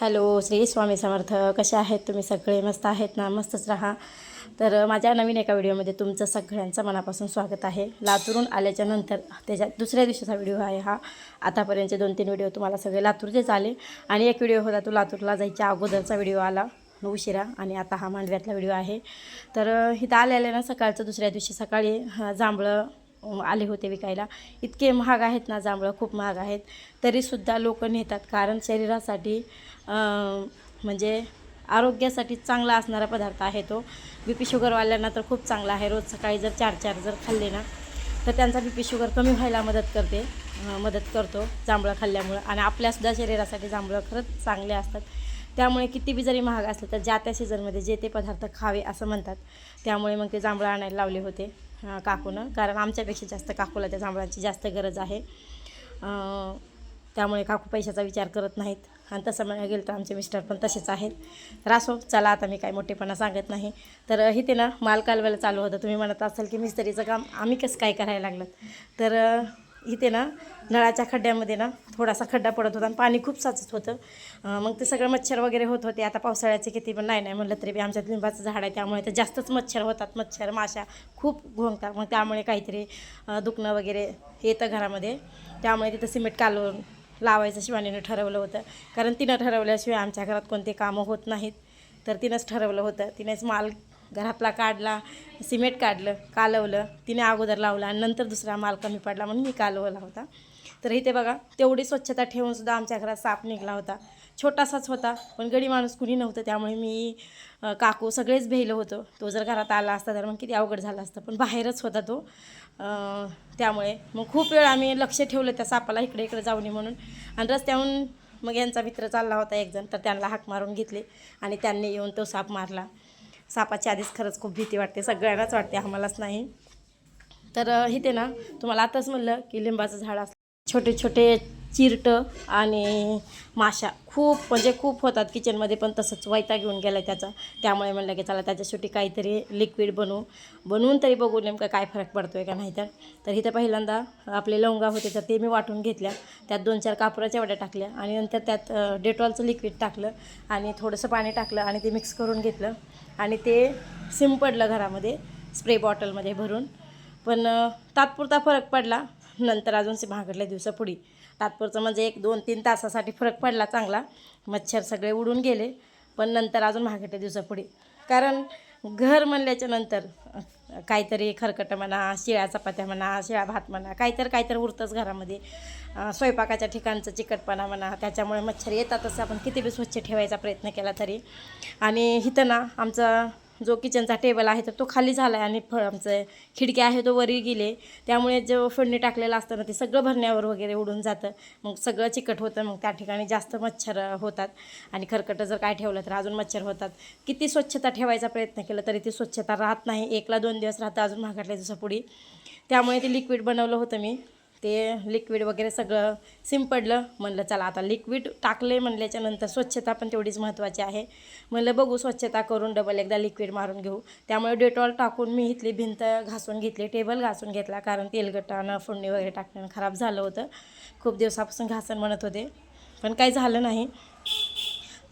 Hello Shri Swami Samarth. कसे आहेत तुम्ही सगळे? मस्त आहेत ना? मस्तच राहा. तर माझ्या नवीन एका व्हिडिओमध्ये तुमचं सगळ्यांचं मनापासून स्वागत आहे. लातूरून आल्याच्यानंतर त्याच्या दुसऱ्या दिवशीचा व्हिडिओ आहे हा. आतापर्यंतचे दोन तीन व्हिडिओ तुम्हाला सगळे लातूरचेच आले. आणि एक व्हिडिओ होता तो लातूरला जायच्या अगोदरचा व्हिडिओ आला. उशिरा. आणि आता हा मांडव्यातला व्हिडिओ आहे. तर इथं आलेल्या ना सकाळचं दुसऱ्या दिवशी सकाळी जांभळं आले होते विकायला. इतके महाग आहेत ना जांभळं खूप महाग आहेत. तरीसुद्धा लोक नेतात कारण शरीरासाठी म्हणजे आरोग्यासाठी चांगला असणारा पदार्थ आहे तो. बी पी शुगरवाल्यांना तर खूप चांगला आहे. रोज सकाळी जर चार चार जर खाल्ले ना तर त्यांचा बी पी शुगर कमी व्हायला मदत करते. मदत करतो जांभळं खाल्ल्यामुळं. आणि आपल्यासुद्धा शरीरासाठी जांभळं खरंच चांगले असतात. त्यामुळे किती बी जरी महाग असलं तर ज्या त्या सीझनमध्ये जे ते पदार्थ खावे असं म्हणतात. त्यामुळे मग ते जांभळं आणायला लावले होते. काकूनं. कारण आमच्यापेक्षा जास्त काकूला त्या जांभळाची जास्त गरज आहे. त्यामुळे काकू पैशाचा विचार करत नाहीत. आणि तसं म्हणायला गेलं तर आमचे मिस्टर पण तसेच आहेत. तर असो चला आता मी काय मोठेपणा सांगत नाही. तर इथे ना माल कालवायला चालू होतं. तुम्ही म्हणत असाल की मिस्त्रीचं काम आम्ही कसं काय करायला लागलं? तर इथे ना नळाच्या खड्ड्यामध्ये ना थोडासा खड्डा पडत होता आणि पाणी खूप साचत होतं. मग ते सगळं मच्छर वगैरे होत होते. आता पावसाळ्याचे किती पण नाही नाही म्हणलं तरी बी आमच्यात लिंबाचं झाड आहे त्यामुळे तर जास्तच मच्छर होतात. मच्छर माशा खूप घोंगतात. मग त्यामुळे काहीतरी दुखणं वगैरे येतं घरामध्ये. त्यामुळे तिथं सिमेंट कालवून लावायचं शिवानीनं ठरवलं होतं. कारण तिनं ठरवल्याशिवाय आमच्या घरात कोणते कामं होत नाहीत. तर तिनंच ठरवलं होतं. तिनेच माल घरातला काढला सिमेंट काढलं कालवलं तिने अगोदर लावला आणि नंतर दुसरा माल कमी पडला म्हणून मी कालवला होता. तर इथे बघा तेवढी स्वच्छता ठेवूनसुद्धा आमच्या घरात साप निघाला होता. छोटासाच होता पण गडी माणूस कुणी नव्हतं त्यामुळे मी काकू सगळेच भेलं होतं. तो जर घरात आला असता तर मग किती अवघड झाला असतं पण बाहेरच होता तो. त्यामुळे मग खूप वेळ आम्ही लक्ष ठेवलं त्या सापाला इकडे इकडे जाऊ नये म्हणून. आणि रस्त्याहून मग यांचा मित्र चालला होता एकजण तर त्यांना हाक मारून घेतले आणि त्यांनी येऊन तो साप मारला. सापाची आधीच खरंच खूप भीती वाटते सगळ्यांनाच वाटते आम्हालाच नाही. तर इथे ना तुम्हाला आताच म्हणलं की लिंबाचं झाड असलं छोटे छोटे चिरटं आणि माशा खूप म्हणजे खूप होतात किचनमध्ये पण तसंच वैता घेऊन गेला त्याचा. त्यामुळे म्हणलं की चला त्याच्यासाठी काहीतरी लिक्विड बनवू. बनवून तरी बघू नेमकं काय फरक पडतो आहे का नाही तर. तर इथं पहिल्यांदा आपले लवंगा होते तर ते मी वाटून घेतल्या. त्यात दोन चार कापुराच्या वड्या टाकल्या आणि नंतर त्यात डेटॉलचं लिक्विड टाकलं आणि थोडंसं पाणी टाकलं आणि ते मिक्स करून घेतलं. आणि ते शिंपडलं घरामध्ये स्प्रे बॉटलमध्ये भरून. पण तात्पुरता फरक पडला. नंतर अजून से महागडल्या दिवसापुढे. तात्पुरतं म्हणजे एक दोन तीन तासासाठी फरक पडला चांगला. मच्छर सगळे उडून गेले. पण नंतर अजून महागटे दिवसापुढे. कारण घर म्हणल्याच्या नंतर काहीतरी खरकटं म्हणा शिळ्या चपात्या म्हणा शिळा भात म्हणा काहीतरी काहीतरी उरतंच घरामध्ये. स्वयंपाकाच्या ठिकाणचं चिकटपणा म्हणा त्याच्यामुळे मच्छर येतातच. आपण किती बी स्वच्छ ठेवायचा प्रयत्न केला तरी. आणि इथं ना आमचं जो किचनचा टेबल आहे तर तो खाली झाला आहे आणि फ आमचं खिडकी आहे तो वरी गेले. त्यामुळे जो फोडणी टाकलेलं असतं ना ते सगळं भरण्यावर वगैरे उडून जातं. मग सगळं चिकट होतं मग त्या ठिकाणी जास्त मच्छर होतात. आणि खरकटं जर काय ठेवलं तर अजून मच्छर होतात. किती स्वच्छता ठेवायचा प्रयत्न केला तरी ती स्वच्छता राहत नाही. एकला दोन दिवस राहतं अजून महागातल्या दिवसापुढे. त्यामुळे ते लिक्विड बनवलं होतं मी. ते लिक्विड वगैरे सगळं सिंपडलं म्हणलं चला आता लिक्विड टाकले म्हणल्याच्यानंतर स्वच्छता पण तेवढीच महत्त्वाची आहे. म्हणलं बघू स्वच्छता करून डबल एकदा लिक्विड मारून घेऊ. त्यामुळे डेटॉल टाकून मी इथली भिंत घासून घेतली टेबल घासून घेतला कारण तेलगटानं फोडणी वगैरे टाकण्यानं खराब झालं होतं. खूप दिवसापासून घासण म्हणत होते पण काही झालं नाही.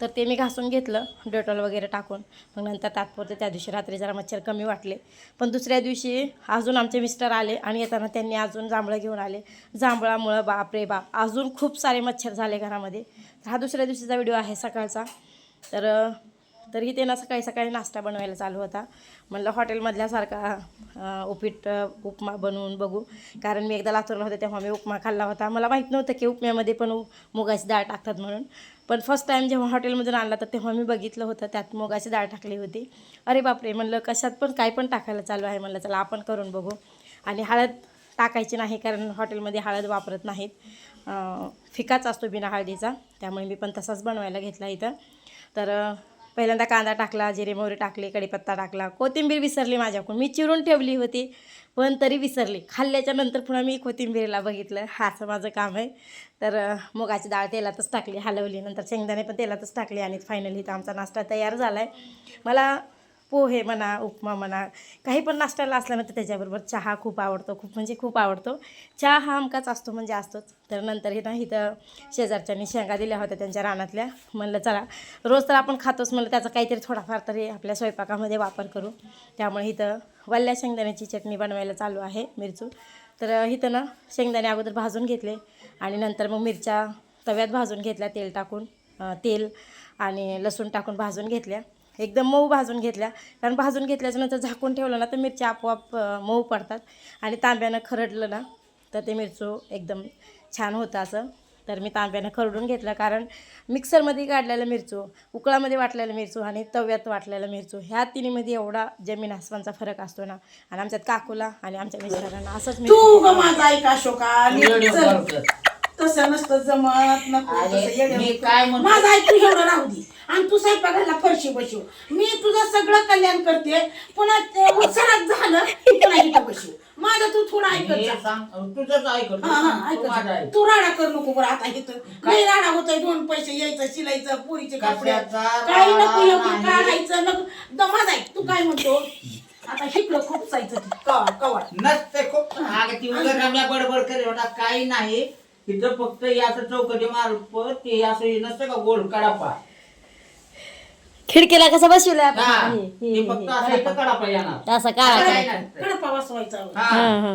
तर ते मी घासून घेतलं डेटॉल वगैरे टाकून. मग नंतर तात्पुरते त्या दिवशी रात्री जरा मच्छर कमी वाटले. पण दुसऱ्या दिवशी अजून आमचे मिस्टर आले आणि येताना त्यांनी अजून जांभळं घेऊन आले. जांभळामुळं बाप रे बाप अजून खूप सारे मच्छर झाले घरामध्ये. तर हा दुसऱ्या दिवशीचा व्हिडिओ आहे सकाळचा. तर तरी ते ना सकाळी सकाळी नाश्ता बनवायला चालू होता. म्हणलं हॉटेलमधल्यासारखा उपीट उपमा बनवून बघू. कारण मी एकदा लातूरला होते तेव्हा मी उपमा खाल्ला होता. मला माहीत नव्हतं की उपम्यामध्ये पण मुगाची डाळ टाकतात म्हणून. पण फर्स्ट टाईम जेव्हा हॉटेलमधून आणला तर तेव्हा मी बघितलं होतं त्यात मुगाची डाळ टाकली होती. अरे बापरे म्हणलं कशात पण काय पण टाकायला चालू आहे म्हणलं चला आपण करून बघू. आणि हळद टाकायची नाही कारण हॉटेलमध्ये हळद वापरत नाहीत. फिकाच असतो बिना हळदीचा त्यामुळे मी पण तसाच बनवायला घेतला इथं. तर पहिल्यांदा कांदा टाकला जिरे मोहरी टाकली कडीपत्ता टाकला कोथिंबीर विसरली माझ्याकडून. मी चिरून ठेवली होती पण तरी विसरली. खाल्ल्याच्या नंतर पुन्हा मी कोथिंबीरला बघितलं. हाचं असं माझं काम आहे. तर मुगाची डाळ तेलातच टाकली हलवली. नंतर शेंगदाणे पण तेलातच टाकली आणि फायनली तर आमचा नाश्ता तयार झाला आहे मला पोहे म्हणा उपमा म्हणा काही पण नाश्त्याला असल्यानंतर त्याच्याबरोबर चहा खूप आवडतो खूप म्हणजे खूप आवडतो. चहा हा अमकाच असतो म्हणजे असतोच. तर नंतर हे ना इथं शेजारच्यांनी शेंगा दिल्या होत्या त्यांच्या रानातल्या. म्हणलं चला रोज तर आपण खातोच म्हणलं त्याचा काहीतरी थोडाफार तरी आपल्या स्वयंपाकामध्ये वापर करू. त्यामुळे इथं वल्ल्या शेंगदाण्याची चटणी बनवायला चालू आहे मिरचू. तर इथं ना शेंगदाणे अगोदर भाजून घेतले आणि नंतर मग मिरच्या तव्यात भाजून घेतल्या तेल टाकून तेल आणि लसूण टाकून भाजून घेतल्या. एकदम मऊ भाजून घेतल्या. कारण भाजून घेतल्याच्या नंतर झाकून ठेवलं ना तर मिरच्या आपोआप मऊ पडतात. आणि तांब्यानं खरडलं ना तर ते मिरचू एकदम छान होतं असं. तर मी तांब्यानं खरडून घेतलं. कारण मिक्सरमध्ये काढलेलं मिरचू उकळामध्ये वाटलेलं मिरचू आणि तव्यात वाटलेलं मिरचू ह्या तिन्हीमध्ये एवढा जमीन आसमानचा फरक असतो ना. आणि आमच्यात काकूला आणि आमच्या मिस्टरांना असंच ऐक. तसं नसतं जमत नको अरे, तसं येडे मी नको. काय म्हणतो? माझं ऐकू एवढं राहू दे. आणि तू स्वयंपाकाला फरशी बसव. मी तुझं सगळं कल्याण करते. पुन्हा ते उत्सरात झालं की पुन्हा इथं बसव. माझं तू थोडं ऐकत हे जा. सांग तुझंच ऐकत हा, हा, तू माझं ऐकत ऐक. तू राडा कर नको बरं. आता इथं नाही राडा होतोय. दोन पैसे यायचं शिलायचं पुरीचे कपडे. कशाचा काही नको राडा एवढं नाही. काढायचं नको. दमाज ऐक. तू काय म्हणतो? आता शिकलं खूप जायचं कवा कवा? नसते खूप. अगं ती उगाच रम्या बडबड करे होता काही नाही. इथं फक्त याचं चौकटी मार्फत ते असं नसतं का गोल कडापा? खिडकीला कसं बसवलं हा आपण? हे, हे, ते हे, फक्त हे. असं इथं कडापा येणार. असं काय. कडपा वाचवायचा हा.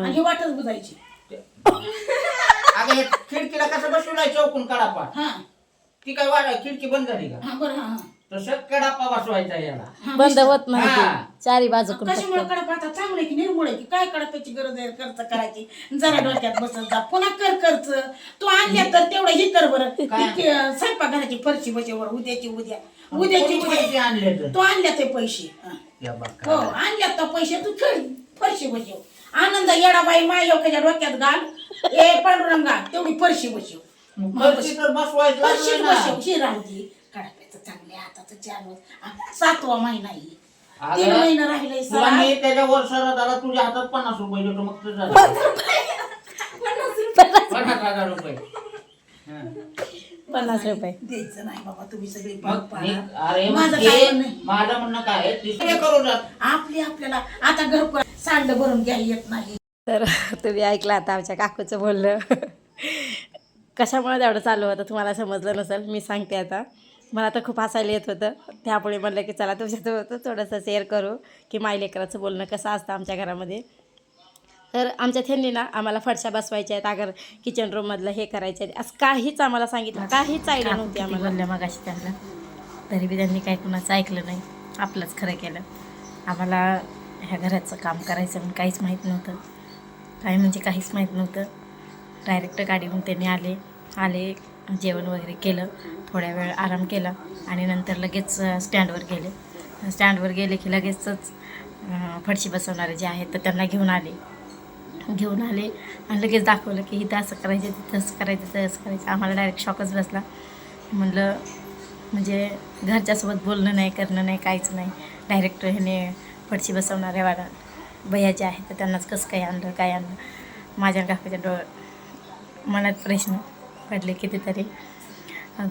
आणि ही वाटच बुजायची. अगं हे खिडकीला कसं बसवलाय चौकून कडापा? हा. ती काय वाढ खिडकी बंद झाली का? हा बरं हा हा. तसं कडापा बसवायचा याला बंद. होत नाही हा. ते. चारी बाजू कशामुळे कडप आता चांगलं आहे की निर्मूळ आहे की काय कडपाची गरज आहे खर्च करायची जरा डोक्यात बसत जा पुन्हा कर खर्च तू आणल्या तर तेवढं हे कर बरं? ती, स्वयंपाकघराची फरशी बसवर उद्याची उद्या उद्याची कोणी पैसे उद्या आणले तर तू आणल्या ते पैसे हा. या हो. आणल्यात तर पैसे तू खेळ फरशी बसव आनंद येडाबाई माय लोकांच्या डोक्यात घाल ए पांडुरंगा तेवढी फरशी बसव मग फरशी तर बसवायचं फरशी लागलं ना. बसव ही राहू कडाप्याचं चांगले हाताचं चार वर्ष. आ, सातवा महिना आहे. तीन अगं, महिना राहिले तुला मी त्याच्या वर्षाला झाला तुझ्या हातात पन्नास रुपये देतो मग तुझा पन्नास हजार रुपये. हा. पन्नास रुपये. द्यायचं नाही बाबा तुम्ही सगळे मग भाग मी- पाडा. अरे मग माझं ते- म्हणणं आहे? माझं म्हणणं काय आहे, जात आपली आपल्याला आता घर सांड भरून घ्या येत नाही. तर तुम्ही ऐकलं आता आमच्या काकूचं बोलणं. कशामुळे तेवढं चालू होतं तुम्हाला समजलं नसेल मी सांगते आता. मला तर खूप हसायला येत होतं. त्यामुळे म्हणलं की चला तुमच्यासोबत थोडंसं शेअर करू की माय लेकराचं बोलणं कसं असतं आमच्या घरामध्ये. तर आमच्या थेंनी ना आम्हाला फरशा बसवायच्या आहेत अगर किचन रूममधलं हे करायचं आहे असं काहीच आम्हाला सांगितलं काहीच आयडिया नव्हती आम्हाला बोलल्या मग अशी त्यांना? तरी बी त्यांनी काही कुणाचं ऐकलं नाही. आपलंच खरं केलं. आम्हाला ह्या घराचं काम करायचं म्हणून काहीच माहीत नव्हतं. काही म्हणजे काहीच माहीत नव्हतं. डायरेक्ट गाडीहून त्यांनी आले. आले जेवण वगैरे केलं थोड्या वेळ आराम केला आणि नंतर लगेच स्टँडवर गेले. स्टँडवर गेले की लगेचच फडशी बसवणारे जे आहेत तर त्यांना घेऊन आले. घेऊन आले आणि लगेच दाखवलं की इथं असं करायचं तिथं असं करायचं तिथं असं करायचं. आम्हाला डायरेक्ट शॉकच बसला. म्हणलं म्हणजे घरच्यासोबत बोलणं नाही करणं नाही काहीच नाही. डायरेक्ट ह्याने फडशी बसवणाऱ्या वाडा बया जे आहेत तर त्यांनाच कसं काय आणलं काय आणलं? माझ्या काकाच्या डोळ मनात प्रश्न. पडले कितीतरी.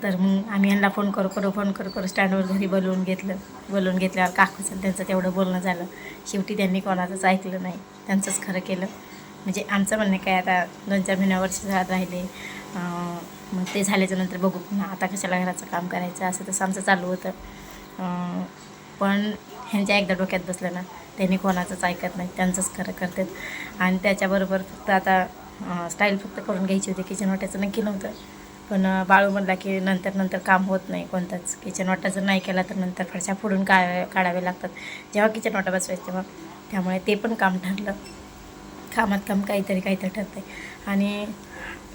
तर मग आम्ही यांना फोन करू करू फोन करू करू. स्टँडवर घरी बोलवून घेतलं. बोलवून घेतल्यावर काकूचं त्यांचं तेवढं बोलणं झालं. शेवटी त्यांनी कोणाचंच ऐकलं नाही. त्यांचंच खरं केलं. म्हणजे आमचं म्हणणं काय आता दोन चार महिन्या वर्ष झालं राहिले. मग ते झाल्याच्यानंतर बघू पुन्हा आता कशाला घराचं काम करायचं असं तसं आमचं चालू होतं. पण ह्यांच्या एकदा डोक्यात बसलं ना त्यांनी कोणाचंच ऐकत नाही. त्यांचंच खरं करतात. आणि त्याच्याबरोबर फक्त आता स्टाईल फक्त करून घ्यायची होती. किचन वाट्याचं नक्की नव्हतं. पण बाळू म्हणला की नंतर नंतर काम होत नाही कोणतंच. किचन वाटा जर नाही केला तर नंतर फरशा फोडून काढ काढावे लागतात. जेव्हा किचन वाटा बसवायचं तेव्हा. त्यामुळे ते पण काम ठरलं. कामात काम काहीतरी काहीतरी ठरते आणि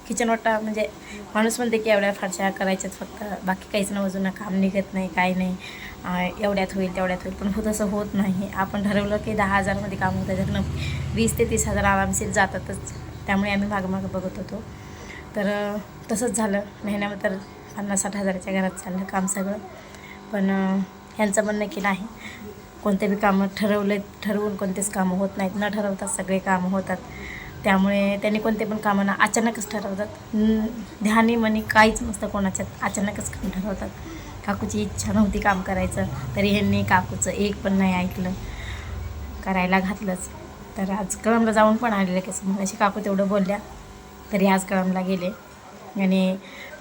किचन वाटा म्हणजे माणूस म्हणते की एवढ्या फारशा करायच्यात फक्त. बाकी काहीच नवजून ना काम निघत नाही काही नाही. एवढ्यात होईल तेवढ्यात होईल. पण होत असं होत नाही. आपण ठरवलं की दहा हजारमध्ये काम होतं. त्यातनं वीस ते तीस हजार आरामशीर जातातच. त्यामुळे आम्ही मागं बघत होतो. तर तसंच झालं. महिन्यामध्ये तर पन्नास साठ हजाराच्या घरात चाललं काम सगळं. पण ह्यांचं म्हणणं की नाही कोणते बी कामं ठरवले ठरवून कोणतेच कामं होत नाहीत. न ठरवतात सगळे कामं होतात. त्यामुळे त्यांनी कोणते पण कामांना अचानकच ठरवतात. ध्यानी मनी काहीच नसतं कोणाच्यात अचानकच काम ठरवतात. काकूची इच्छा नव्हती काम करायचं. तरी ह्यांनी काकूचं एक पण नाही ऐकलं. करायला घातलंच. तर आज कळमला जाऊन पण आलेले कसं. मग अशी काकू तेवढं बोलल्या तरी आज कळमला गेले. आणि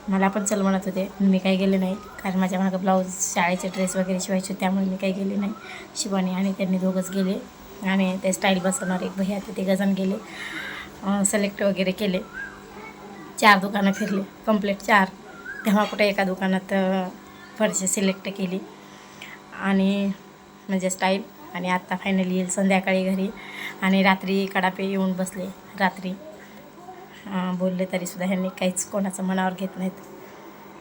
मला पण चल म्हणत होते मी काही गेले नाही. कारण माझ्या मागं ब्लाऊज शाळेचे ड्रेस वगैरे शिवायचे होते, त्यामुळे मी काही गेले नाही. शिवानी आणि त्यांनी दोघंच गेले. आणि ते स्टाईल बसवणार एक भैया ते गजन गेले. सिलेक्ट वगैरे केले. चार दुकानं फिरले. कंप्लीट चार. तेव्हा कुठे एका दुकानात फरशी सिलेक्ट केली. आणि म्हणजे स्टाईल आणि आत्ता फायनली येईल संध्याकाळी घरी. आणि रात्री कडापे येऊन बसले. रात्री. बोलले तरीसुद्धा ह्यांनी काहीच कोणाचं मनावर घेत नाहीत.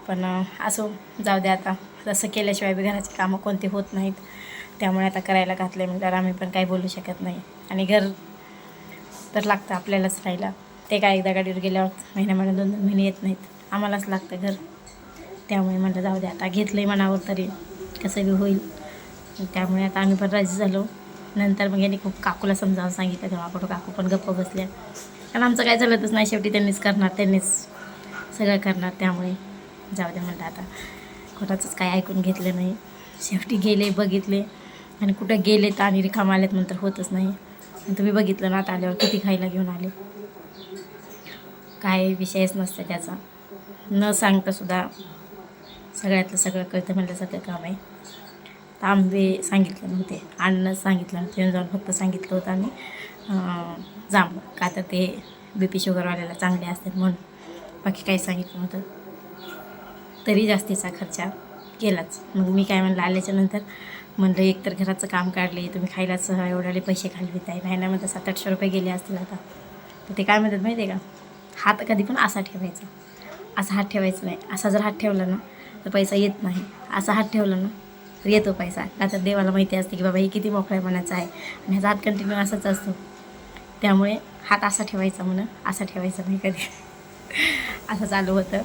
पण असो जाऊ द्या आता. तसं केल्याशिवाय बी घराची कामं कोणती होत नाहीत. त्यामुळे आता करायला घातले म्हटल्यावर आम्ही पण काही बोलू शकत नाही. आणि घर तर लागतं आपल्यालाच राहायला. ते काय एकदा गाडीवर गेल्यावर महिन्या महिन्या दोन दोन महिने येत नाहीत. आम्हालाच लागतं घर. त्यामुळे म्हटलं जाऊ द्या आता. घेतलं आहे मनावर तरी. कसं बी होईल. त्यामुळे आता आम्ही पण राजी झालो. नंतर मग यांनी खूप काकूला समजावून सांगितलं तेव्हा कुठं काकू पण गप्प बसल्या. कारण आमचं काय चालतच नाही शेवटी त्यांनीच करणार त्यांनीच सगळं करणार त्यामुळे जाऊ दे म्हणलं आता. कोणाचंच काय ऐकून घेतलं नाही. शेवटी गेले बघितले. आणि कुठं गेले तर आणि रिकाम आलेत नंतर होतच नाही. आणि तुम्ही बघितलं ना आता आल्यावर किती खायला घेऊन आले. काय विषयच नसतं त्याचा. न सांगता सुद्धा सगळ्यातलं सगळं कळतं सगळं काम आहे. आंबे सांगितले नव्हते. अण्णच सांगितलं नव्हते. जाऊन फक्त सांगितलं होतं आम्ही. जांब. का तर ते बी पी शुगरवाल्याला चांगले असतात म्हणून. बाकी काही सांगितलं नव्हतं. तरी जास्तीचा खर्चा केलाच. मग मी काय म्हणलं आल्याच्यानंतर म्हणलं एकतर घराचं काम काढले तुम्ही खायलाच एवढ्याले पैसे घालवित आहे नाही ना म्हणतात सात आठशे रुपये गेले असतील आता. तर ते काय म्हणतात माहिती आहे का? हात कधी पण असा ठेवायचा. असा हात ठेवायचा नाही. असा जर हात ठेवला ना तर पैसा येत नाही. असा हात ठेवला ना तर येतो पैसा. का तर देवाला माहिती असते की बाबा हे किती मोकळ्या मनाचं आहे. आणि ह्याचा हात कंटिन्यू असाच असतो. त्यामुळे हात असा ठेवायचा म्हणून असा ठेवायचा नाही कधी. असं चालू होतं.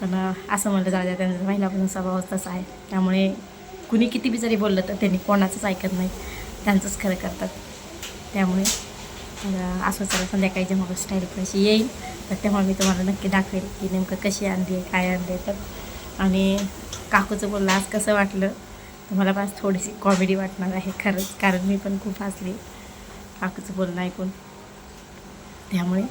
पण असं म्हणलं जाऊ द्या त्यांचा महिलापासून स्वभाव तसा आहे. त्यामुळे कुणी किती बी जरी बोललं तर त्यांनी कोणाचंच ऐकत नाही. त्यांचंच खरं करतात. त्यामुळे असं चला संध्याकाळी जेव्हा स्टाईल कशी येईल तर तेव्हा मी तुम्हाला नक्की दाखवेल की नेमकं कशी आणली आहे काय आणली आहे. तर आणि काकूचं बोललं आज कसं वाटलं? तुम्हाला पास थोडीशी कॉमेडी वाटणार आहे खरंच. कारण मी पण खूप हसले. काकूचं बोलणं ऐकून. त्यामुळे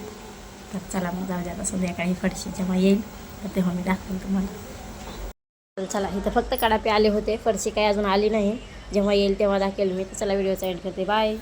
तर चला मग जाऊ द्या आता संध्याकाळी फडशी जेव्हा येईल तर तेव्हा मी दाखवेल तुम्हाला. चला इथं फक्त कडापे आले होते. फरशी काही अजून आली नाही. जेव्हा येईल तेव्हा दाखवेल मी. तर चला व्हिडिओचा एड करते. बाय